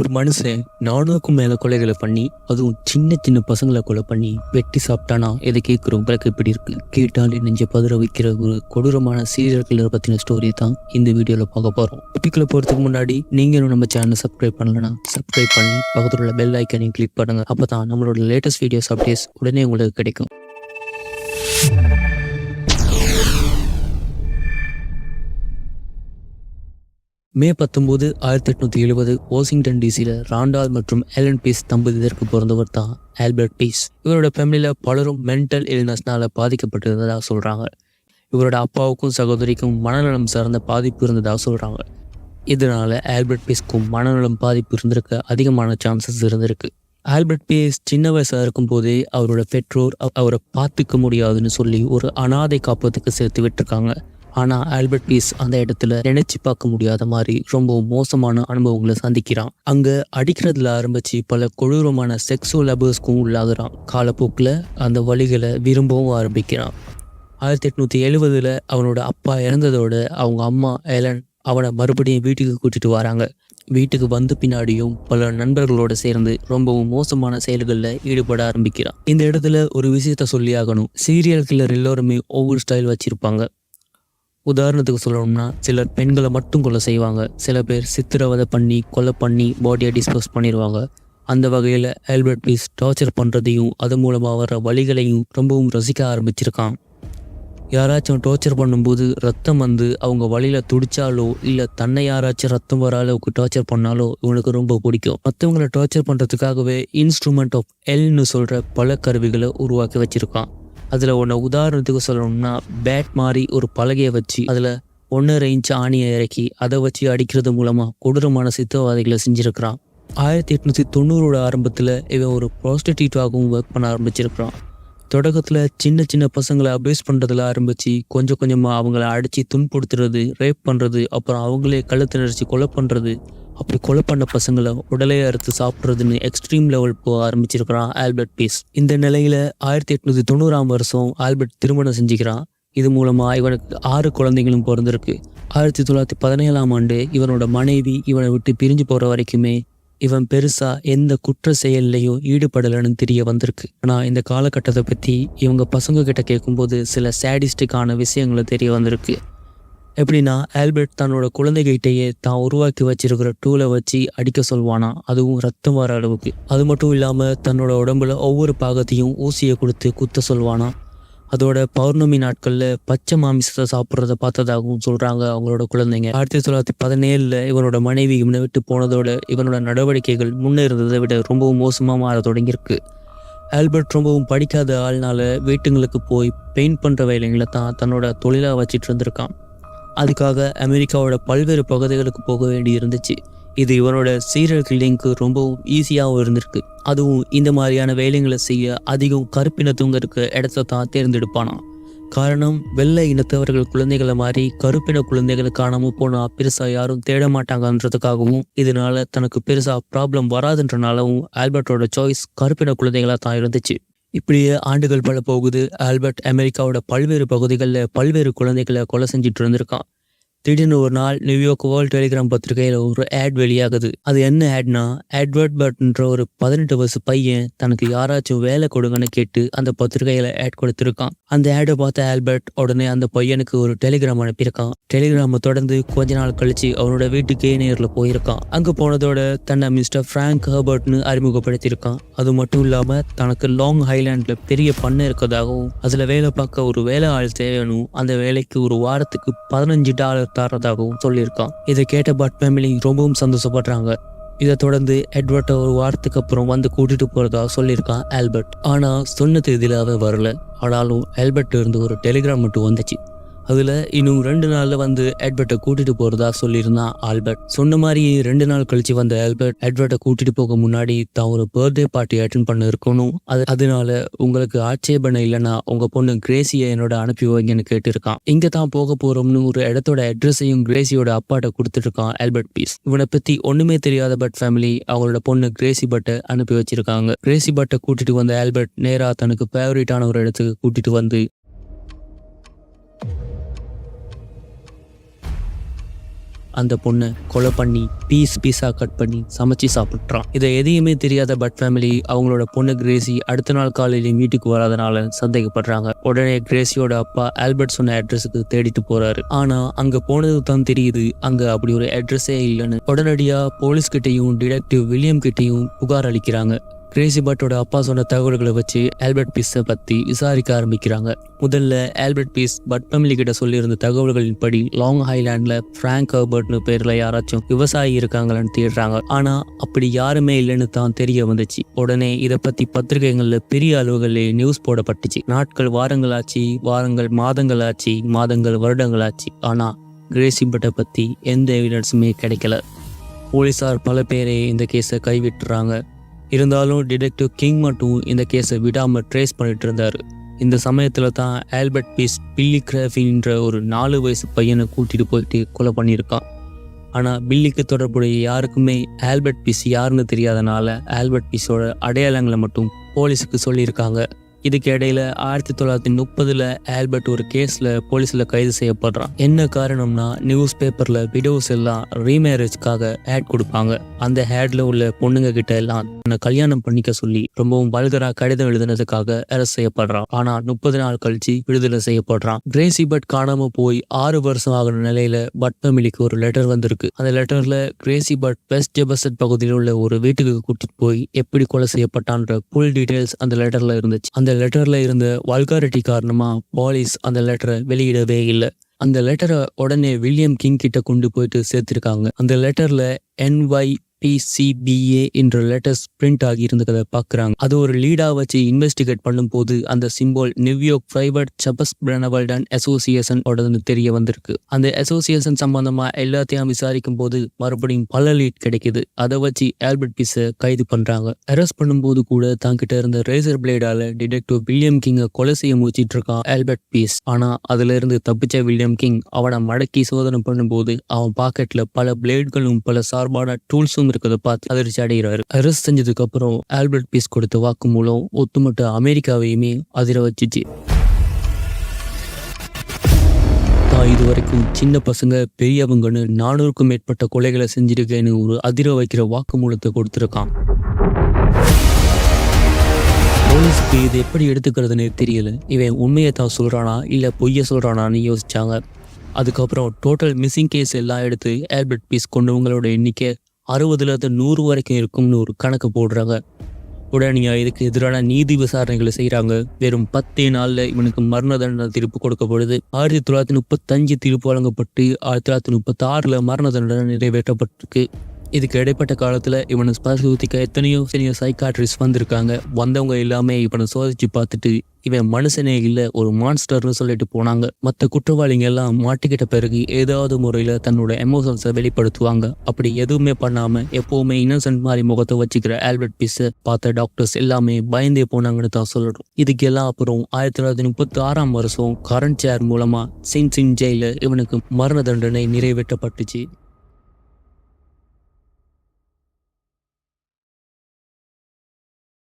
ஒரு மனுஷன் நானூறுக்கும் மேல கொலைகளை பண்ணி அதுவும் சின்ன சின்ன பசங்களை கொலை பண்ணி வெட்டி சாப்பிட்டானா? எதை கேட்குற உங்களுக்கு எப்படி இருக்கு? கேட்டாலே நெஞ்ச பதற வைக்கிற ஒரு கொடூரமான சீரியல் கில்லர் பத்தின ஸ்டோரி தான் இந்த வீடியோல பார்க்க போறோம். டாபிக்ல போறதுக்கு முன்னாடி நீங்களும் இன்னும் நம்ம சேனலை சப்ஸ்கிரைப் பண்ணலன்னா சப்ஸ்கிரைப் பண்ணி பக்கத்துல உள்ள பெல் ஐக்கனையும் கிளிக் பண்ணுங்க. அப்பதான் நம்மளோட லேட்டஸ்ட் வீடியோஸ் அப்டேட்ஸ் உடனே உங்களுக்கு கிடைக்கும். மே பத்தொம்போது ஆயிரத்தி எட்நூத்தி எழுபது வாஷிங்டன் டிசியில் ராண்டால் மற்றும் எலன் பீஸ் தம்பதியருக்கு பிறந்தவர் தான் ஆல்பர்ட் பீஸ். இவரோட ஃபேமிலியில் பலரும் மென்டல் இல்னஸ்னால பாதிக்கப்பட்டிருந்ததாக சொல்கிறாங்க இவரோட அப்பாவுக்கும் சகோதரிக்கும் மனநலம் சார்ந்த பாதிப்பு இருந்ததாக சொல்கிறாங்க இதனால ஆல்பர்ட் பீஸ்க்கும் மனநலம் பாதிப்பு இருந்திருக்க அதிகமான சான்சஸ் இருந்திருக்கு. ஆல்பர்ட் பீஸ் சின்ன வயசாக இருக்கும் போதே அவரோட பெற்றோர் அவரை பார்த்துக்க முடியாதுன்னு சொல்லி ஒரு அனாதை காப்பத்துக்கு சேர்த்து விட்டுருக்காங்க. ஆனால் ஆல்பர்ட் பீஸ் அந்த இடத்துல நினைச்சு பார்க்க முடியாத மாதிரி ரொம்ப மோசமான அனுபவங்களை சந்திக்கிறான். அங்கே அடிக்கிறதுல ஆரம்பிச்சு பல கொடூரமான செக்ஸுவல் அபர்ஸ்க்கும் உள்ளாகிறான். காலப்போக்கில் அந்த வழிகளை விரும்பவும் ஆரம்பிக்கிறான். ஆயிரத்தி எட்நூத்தி எழுபதுல அவனோட அப்பா இறந்ததோட அவங்க அம்மா ஏலன் அவனை மறுபடியும் வீட்டுக்கு கூட்டிட்டு வராங்க. வீட்டுக்கு வந்த பின்னாடியும் பல நண்பர்களோட சேர்ந்து ரொம்பவும் மோசமான செயல்களில் ஈடுபட ஆரம்பிக்கிறான். இந்த இடத்துல ஒரு விஷயத்த சொல்லியாகணும். சீரியல் கில்லர் எல்லோருமே ஒவ்வொரு ஸ்டைல் வச்சிருப்பாங்க. உதாரணத்துக்கு சொல்லணும்னா சிலர் பெண்களை மட்டும் கொலை செய்வாங்க. சில பேர் சித்திரவதை பண்ணி கொலை பண்ணி பாடியை டிஸ்போஸ் பண்ணிடுவாங்க அந்த வகையில் ஆல்பர்ட் பீஸ் டார்ச்சர் பண்ணுறதையும் அது மூலமாக வர வழிகளையும் ரொம்பவும் ரசிக்க ஆரம்பிச்சிருக்கான். யாராச்சும் டார்ச்சர் பண்ணும்போது ரத்தம் வந்து அவங்க வழியில் துடிச்சாலோ இல்லை தன்னை யாராச்சும் ரத்தம் வர அளவுக்கு டார்ச்சர் பண்ணாலோ இவனுக்கு ரொம்ப பிடிக்கும். மற்றவங்களை டார்ச்சர் பண்ணுறதுக்காகவே இன்ஸ்ட்ருமெண்ட் ஆஃப் எல்னு சொல்கிற பல கருவிகளை உருவாக்கி வச்சுருக்கான். அதில் ஒன்று உதாரணத்துக்கு சொல்லணும்னா பேட் மாதிரி ஒரு பலகையை வச்சு அதில் ஒன்றரை இன்ச் ஆணியை இறக்கி அதை வச்சு அடிக்கிறது மூலமாக கொடூரமான சித்தவாதிகளை செஞ்சுருக்கிறான். ஆயிரத்தி எட்நூற்றி தொண்ணூறோட ஆரம்பத்தில் இவன் ஒரு ப்ராஸ்டிடியூட்டாகவும் ஒர்க் பண்ண ஆரம்பிச்சிருக்கிறான். தொடக்கத்தில் சின்ன சின்ன பசங்களை அபியூஸ் பண்ணுறதுல ஆரம்பித்து கொஞ்சம் கொஞ்சமாக அவங்கள அடித்து துன்புறுத்துறது ரேப் பண்ணுறது அப்புறம் அவங்களே கழுத்து நடிச்சு கொலை பண்ணுறது அப்படி கொலை பண்ண பசங்களை உடலை அறுத்து சாப்பிட்றதுன்னு எக்ஸ்ட்ரீம் லெவல் போக ஆரம்பிச்சிருக்கிறான் ஆல்பர்ட் பீஸ். இந்த நிலையில் ஆயிரத்தி எட்நூற்றி தொண்ணூறாம் வருஷம் ஆல்பர்ட் திருமணம் செஞ்சுக்கிறான். இது மூலமாக இவனுக்கு ஆறு குழந்தைகளும் பிறந்திருக்கு. ஆயிரத்தி தொள்ளாயிரத்தி பதினேழாம் ஆண்டு இவனோட மனைவி இவனை விட்டு பிரிஞ்சு போகிற வரைக்குமே இவன் பெருசா எந்த குற்ற செயல்லையும் ஈடுபடலைன்னு தெரிய வந்திருக்கு. ஆனால் இந்த காலகட்டத்தை பற்றி இவங்க பசங்க கிட்ட கேட்கும்போது சில சேடிஸ்டிக்கான விஷயங்களை தெரிய வந்திருக்கு. எப்படின்னா ஆல்பர்ட் தன்னோட குழந்தைகிட்டையே தான் உருவாக்கி வச்சிருக்கிற டூலை வச்சு அடிக்க சொல்வானா? அதுவும் ரத்தம் வர அளவுக்கு. அது மட்டும் இல்லாமல் தன்னோட உடம்புல ஒவ்வொரு பாகத்தையும் ஊசியை கொடுத்து குத்த சொல்வானா? அதோட பௌர்ணமி நாட்களில் பச்சை மாமிசத்தை சாப்பிட்றத பார்த்ததாகவும் சொல்கிறாங்க அவங்களோட குழந்தைங்க. ஆயிரத்தி தொள்ளாயிரத்தி பதினேழில் இவனோட மனைவி இவனை விட்டு போனதோட இவனோட நடவடிக்கைகள் முன்னே இருந்ததை விட ரொம்பவும் மோசமாக மாற தொடங்கியிருக்கு. ஆல்பர்ட் ரொம்பவும் படிக்காத ஆள்னால வீட்டுங்களுக்கு போய் பெயிண்ட் பண்ணுற வேலைங்களை தான் தன்னோட தொழிலாக வச்சுட்டு இருந்திருக்கான். அதுக்காக அமெரிக்காவோட பல்வேறு பகுதிகளுக்கு போக வேண்டி இருந்துச்சு. இது இவனோட சீரியல் கில்லிங்க்கு ரொம்பவும் ஈஸியாகவும் இருந்திருக்கு. அதுவும் இந்த மாதிரியான வேலைகளை செய்ய அதிகம் கருப்பினத்தவங்க இருக்க இடத்த தான் தேர்ந்தெடுப்பானாம். காரணம் வெள்ளை இனத்தவர்கள் குழந்தைகளை மாதிரி கருப்பின குழந்தைகளை காணாம போனா பெருசா யாரும் தேட மாட்டாங்கன்றதுக்காகவும் இதனால தனக்கு பெருசா ப்ராப்ளம் வராதுன்றனாலவும் ஆல்பர்ட்டோட சாய்ஸ் கருப்பின குழந்தைகளா தான் இருந்துச்சு. இப்படியே ஆண்டுகள் பல போகுது. ஆல்பர்ட் அமெரிக்காவோட பல்வேறு பகுதிகளில் பல்வேறு குழந்தைகளை கொலை செஞ்சுட்டு இருந்திருக்கான். திடீர்னு ஒரு நாள் நியூயார்க் வேர்ல்ட் டெலிகிராம் பத்திரிகையில் ஒரு ஆட் வெளியாகுது. அது என்ன ஆட்னா ஆட்வர்ட் பட்ன்ற ஒரு பதினெட்டு வயசு பையன் தனக்கு யாராச்சும் வேலை கொடுங்கன்னு கேட்டு அந்த பத்திரிகையில் ஆட் கொடுத்துருக்கான். அந்த ஆடை பார்த்த ஆல்பர்ட் உடனே அந்த பையனுக்கு ஒரு டெலிகிராம் அனுப்பியிருக்கான். டெலிகிராமை தொடர்ந்து கொஞ்ச நாள் கழிச்சு அவனோட வீட்டுக்கே நேரில் போயிருக்கான். அங்க போனதோட தன்னை மிஸ்டர் பிராங்க் ஹர்பர்ட்னு அறிமுகப்படுத்தியிருக்கான். அது மட்டும் இல்லாம தனக்கு லாங் ஹைலாண்ட்ல பெரிய பண்ணை இருக்கதாகவும் அதுல வேலை பார்க்க ஒரு வேலை ஆள் தேவைன்னு அந்த வேலைக்கு ஒரு வாரத்துக்கு பதினஞ்சு டாலர் தரதாகவும் சொல்லியிருக்கான். இதை கேட்ட பட் ஃபேமிலி ரொம்பவும் சந்தோஷப்படுறாங்க. இதை தொடர்ந்து எட்வர்ட்டை ஒரு வாரத்துக்கு அப்புறம் வந்து கூட்டிட்டு போறதா சொல்லியிருக்கான் ஆல்பர்ட். ஆனா சொன்ன தேதியில அவன் வரல. ஆனாலும் ஆல்பர்ட் இருந்து ஒரு டெலிகிராம் மட்டும் வந்துச்சு. அதுல இன்னும் ரெண்டு நாள்ல வந்து எட்வர்ட்டை கூட்டிட்டு போறதா சொல்லியிருந்தான் ஆல்பர்ட். சொன்ன மாதிரி ரெண்டு நாள் கழிச்சு வந்த ஆல்பர்ட் எட்வர்ட்டை கூட்டிட்டு போக முன்னாடி தான் ஒரு பர்த்டே பார்ட்டி அட்டன் பண்ண இருக்கணும். அது அதனால உங்களுக்கு ஆட்சேபனை இல்லைன்னா உங்க பொண்ணு கிரேசியை என்னோட அனுப்பி வைங்கன்னு கேட்டிருக்கான். இங்க தான் போக போறோம்னு ஒரு இடத்தோட அட்ரஸையும் கிரேசியோட அப்பாட்ட கொடுத்துட்டு இருக்கான் ஆல்பர்ட் பீஸ் இவனை பத்தி ஒண்ணுமே தெரியாத பட் ஃபேமிலி அவங்களோட பொண்ணு கிரேசி பட்டை அனுப்பி வச்சிருக்காங்க. கிரேசி பட்டை கூட்டிட்டு வந்த ஆல்பர்ட் நேரா தனக்கு ஃபேவரட்டான ஒரு இடத்துக்கு கூட்டிட்டு வந்து அந்த பொண்ணை கொலை பண்ணி பீஸ் பீஸாக கட் பண்ணி சமைச்சு சாப்பிட்றான் இதை எதையுமே தெரியாத பட் ஃபேமிலி அவங்களோட பொண்ணு கிரேசி அடுத்த நாள் காலையில வீட்டுக்கு வராதனால சந்தேகப்படுறாங்க. உடனே கிரேசியோட அப்பா ஆல்பர்ட் சொன்ன அட்ரஸுக்கு தேடிட்டு போறாரு. ஆனா அங்க போனது தான் தெரியுது. அங்க அப்படி ஒரு அட்ரஸே இல்லைன்னு உடனடியா போலீஸ் கிட்டையும் டிடெக்டிவ் வில்லியம் கிட்டையும் புகார் அளிக்கிறாங்க. கிரேசி பட்டோட அப்பா சொன்ன தகவல்களை வச்சு ஆல்பர்ட் பீஸை பற்றி விசாரிக்க ஆரம்பிக்கிறாங்க. முதல்ல ஆல்பர்ட் பீஸ் பட் ஃபேமிலி கிட்ட சொல்லியிருந்த தகவல்களின்படி லாங் ஹைலாண்டில் ஃப்ராங்க் ஹர்பர்ட்னு பேரில் யாராச்சும் விவசாயி இருக்காங்களான்னு தேடுறாங்க. ஆனால் அப்படி யாருமே இல்லைன்னு தான் தெரிய வந்துச்சு. உடனே இதை பற்றி பத்திரிகைகளில் பெரிய அளவுகளில் நியூஸ் போடப்பட்டுச்சு. நாட்கள் வாரங்களாச்சு வாரங்கள் மாதங்களாச்சு மாதங்கள் வருடங்களாச்சு. ஆனால் கிரேசி பட்டை பற்றி எந்த எவிடன்ஸுமே கிடைக்கல. போலீசார் பல பேரை இந்த கேஸை கைவிட்டுறாங்க. இருந்தாலும் டிடெக்டிவ் கிங் மட்டும் இந்த கேஸை விடாமல் ட்ரேஸ் பண்ணிட்டு இருந்தார். இந்த சமயத்தில் தான் ஆல்பர்ட் பீஸ் பில்லி கிராஃபின்ற ஒரு நாலு வயசு பையனை கூட்டிட்டு போயிட்டு கொலை பண்ணியிருக்கான். ஆனால் பில்லிக்கு தொடர்புடைய யாருக்குமே ஆல்பர்ட் பீஸ் யாருன்னு தெரியாதனால ஆல்பர்ட் பீஸோட அடையாளங்களை மட்டும் போலீஸுக்கு சொல்லியிருக்காங்க. இதுக்கு இடையில ஆயிரத்தி தொள்ளாயிரத்தி முப்பதுல ஆல்பர்ட் ஒரு கேஸ்ல போலீஸ்ல கைது செய்யப்படுறான். என்ன காரணம்னா நியூஸ் பேப்பர்ல விடோஸ் எல்லாம் ரீமேரேஜ்க்காக ஆட் கொடுப்பாங்க. அந்த ஹேட்ல உள்ள பொண்ணுங்க கிட்ட எல்லாம் தன்னை கல்யாணம் பண்ணிக்க சொல்லி ரொம்பவும் வல்கரா கடிதம் எழுதுனதுக்காக அரெஸ்ட் செய்யப்படுறான். ஆனா முப்பது நாள் கழிச்சு விடுதலை செய்யப்படுறான். கிரேசி பட் காணாம போய் ஆறு வருஷம் ஆகிற நிலையில பட் ஃபேமிலிக்கு ஒரு லெட்டர் வந்திருக்கு. அந்த லெட்டர்ல கிரேசி பட் வெஸ்ட் ஜெபசட் பகுதியில் உள்ள ஒரு வீட்டுக்கு கூட்டிட்டு போய் எப்படி கொலை செய்யப்பட்டான்ற ஃபுல் டீடைல்ஸ் அந்த லெட்டர்ல இருந்துச்சு. அந்த லெட்டரில் இருந்த வல்காரிட்டி காரணமாக போலீஸ் அந்த லெட்டரை வெளியிடவே இல்லை. அந்த லெட்டரை உடனே வில்லியம் கிங் கிட்ட கொண்டு போயிட்டு சேர்த்திருக்காங்க. அந்த லெட்டர்ல என்ஒய் பிசிபிஏ என்ற லெட்டர்ஸ் பிரிண்ட் ஆகி இருந்ததை பார்க்குறாங்க. அது ஒரு லீடா வச்சு இன்வெஸ்டிகேட் பண்ணும்போது அந்த சிம்போல் நியூயார்க் பிரைவேட் சபஸ் பிரனவல்டன் அசோசியேஷன் ஓடதுன்னு தெரிய வந்திருக்கு. அந்த அசோசியேஷன் சம்பந்தமா எல்லாத்தையும் விசாரிக்கும் போது மறுபடியும் பல லீட் கிடைக்குது. அதை வச்சு ஆல்பர்ட் பீஸை கைது பண்றாங்க. அரெஸ்ட் பண்ணும்போது கூட தாங்கிட்ட இருந்த ரேசர் பிளேடால டிடெக்டிவ் வில்லியம் கிங்கை கொலை செய்ய முயற்சிட்டு இருக்கான் ஆல்பர்ட் பீஸ் ஆனா அதுல இருந்து தப்பிச்ச வில்லியம் கிங் அவனை மடக்கி சோதனை பண்ணும்போது அவன் பாக்கெட்ல பல பிளேட்களும் பல சார்பான டூல்ஸும் இருக்கிறத பார்த்து அதிர்ச்சி அடைகிறாரு. அரெஸ்ட் செஞ்சதுக்கு அப்புறம் ஆல்பர்ட் பீஸ் கொடுத்த வாக்குமூலம் ஒட்டுமொத்த அமெரிக்காவையுமே அதிர வச்சுச்சு. தான் இது வரைக்கும் சின்ன பசங்க பெரியவங்கன்னு நானூறுக்கும் மேற்பட்ட கொலைகளை செஞ்சிருக்கேன்னு ஒரு அதிர வைக்கிற வாக்குமூலத்தை கொடுத்துருக்கான். போலீஸ்க்கு இது எப்படி எடுத்துக்கிறதுன்னு தெரியல. இவன் உண்மையை தான் சொல்றானா இல்ல பொய்ய சொல்றானான்னு யோசிச்சாங்க. அதுக்கப்புறம் டோட்டல் மிஸ்ஸிங் கேஸ் எல்லாம் எடுத்து ஆல்பர்ட் பீஸ் கொண்டவங்களோட எண்ணிக்கை அறுபதுலேருந்து நூறு வரைக்கும் இருக்கும்னு ஒரு கணக்கு போடுறாங்க. உடனே இதுக்கு எதிரான நீதி விசாரணைகளை செய்கிறாங்க வெறும் பத்தே நாளில் இவனுக்கு மரண தண்டனை தீர்ப்பு கொடுக்கப்படுது. ஆயிரத்தி தொள்ளாயிரத்தி முப்பத்தஞ்சு தீர்ப்பு வழங்கப்பட்டு ஆயிரத்தி தொள்ளாயிரத்தி முப்பத்தி ஆறில் மரண தண்டனை நிறைவேற்றப்பட்டிருக்கு. இதுக்கு இடைப்பட்ட காலத்தில் இவனை பரிசோதிக்க எத்தனையோ சீனியர் சைக்காட்ரிஸ்ட் வந்திருக்காங்க. வந்தவங்க எல்லாமே இவனை சோதிச்சு பார்த்துட்டு இவன் மனுஷனே இல்லை ஒரு மான்ஸ்டர்னு சொல்லிட்டு போனாங்க. மற்ற குற்றவாளிங்க எல்லாம் மாட்டிக்கிட்ட பிறகு ஏதாவது முறையில் தன்னோட எமோஷன்ஸை வெளிப்படுத்துவாங்க. அப்படி எதுவுமே பண்ணாம எப்பவுமே இன்னசென்ட் மாதிரி முகத்தை வச்சுக்கிற ஆல்பர்ட் பீஸை பார்த்த டாக்டர்ஸ் எல்லாமே பயந்தே போனாங்கன்னு தான் சொல்லணும். இதுக்கெல்லாம் அப்புறம் ஆயிரத்தி தொள்ளாயிரத்தி முப்பத்தி ஆறாம் வருஷம் கரண்ட் சேர் மூலமா சின் சிங் ஜெயில இவனுக்கு மரண தண்டனை நிறைவேற்றப்பட்டுச்சு.